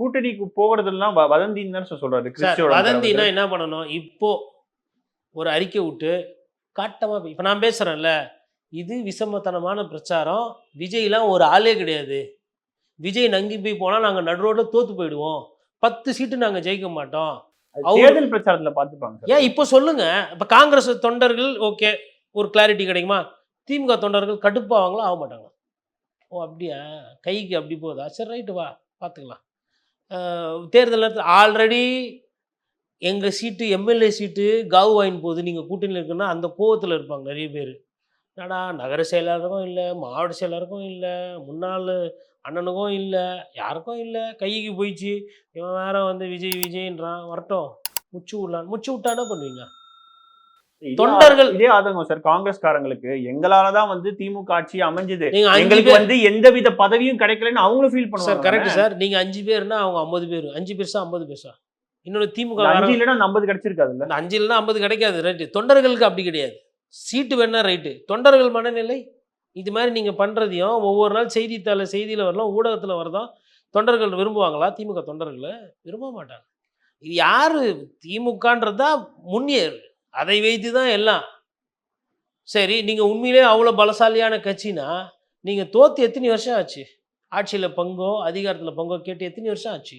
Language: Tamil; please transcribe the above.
கூட்டணிக்கு போகிறதெல்லாம் வதந்தின்னு தான் சொல்றாரு சார் கிறிஸ்டியோட வதந்தினா என்ன பண்ணணும்? இப்போ ஒரு அறிக்கை விட்டு காட்டமா இப்போ நான் பேசுறேன்ல இது விஷமத்தனமான பிரச்சாரம். விஜய்லாம் ஒரு ஆளே கிடையாது. விஜய் நங்கி போய் போனால் நாங்கள் நடுரோட தோத்து போயிடுவோம். பத்து சீட்டு நாங்கள் ஜெயிக்க மாட்டோம். தேர்தல் பிரச்சாரத்துல பாத்துப்பாங்க சார். ஏன் இப்போ சொல்லுங்க இப்போ காங்கிரஸ் தொண்டர்கள் ஓகே ஒரு கிளாரிட்டி கிடைக்குமா? திமுக தொண்டர்கள் கடுப்பாவாங்களா ஆக மாட்டாங்க ஓ அப்படியா? கைக்கு அப்படி போகுதா சரி ரைட்டு வா பார்த்துக்கலாம் தேர்தல் நேரத்தில் ஆல்ரெடி எங்கள் சீட்டு எம்எல்ஏ சீட்டு காவு வாங்கின்னு போகுது நீங்கள் கூட்டணியில் இருக்குன்னா அந்த கோவத்தில் இருப்பாங்க நிறைய பேர். என்னடா நகர செயலாளருக்கும் இல்லை மாவட்ட செயலாளருக்கும் இல்லை முன்னாள் அண்ணனுக்கும் இல்லை யாருக்கும் இல்லை கைக்கு போயிடுச்சு. இவன் வேற வந்து விஜய் விஜய்ன்றான். வரட்டும். முச்சு விடலான்னு முச்சு விட்டா பண்ணுவீங்க? தொண்டர்கள்- இதே ஆதங்கம் சார். காங்கிரஸ்காரங்களுக்கு எங்களாலதான் வந்து திமுக ஆட்சி அமைஞ்சது. எங்களுக்கு வந்து எந்தவித பதவியும் கிடைக்கலன்னு அவங்களும் ஃபீல் சார் பண்ணுவாங்க. Correct sir. நீங்க அஞ்சு பேர்னா அவங்க ஐம்பது பேர். அஞ்சு பேர்ஸா ஐம்பது பேர்ஸா இன்னொரு திமுக அஞ்சு இல்லைன்னா ஐம்பது கிடைச்சிருக்காதுல்ல? இந்த அஞ்சு இல்லைன்னா ஐம்பது கிடைக்காது. ரைட்டு. தொண்டர்களுக்கு அப்படி கிடையாது. சீட்டு வேணா ரைட்டு. தொண்டர்கள் மனநிலை இது மாதிரி நீங்க பண்றதையும் ஒவ்வொரு நாள் செய்தித்தாள செய்தியில வரலாம் ஊடகத்துல வரதும் தொண்டர்கள் விரும்புவாங்களா? திமுக தொண்டர்களை விரும்ப மாட்டாங்க. இது யாரு? திமுகன்றது முன்னியர் அதை வைத்து தான் எல்லாம். சரி நீங்கள் உண்மையிலே அவ்வளோ பலசாலியான கட்சினா நீங்கள் தோத்து எத்தனை வருஷம் ஆச்சு? ஆட்சியில் பங்கோ அதிகாரத்தில் பங்கோ கேட்டு எத்தனை வருஷம் ஆச்சு?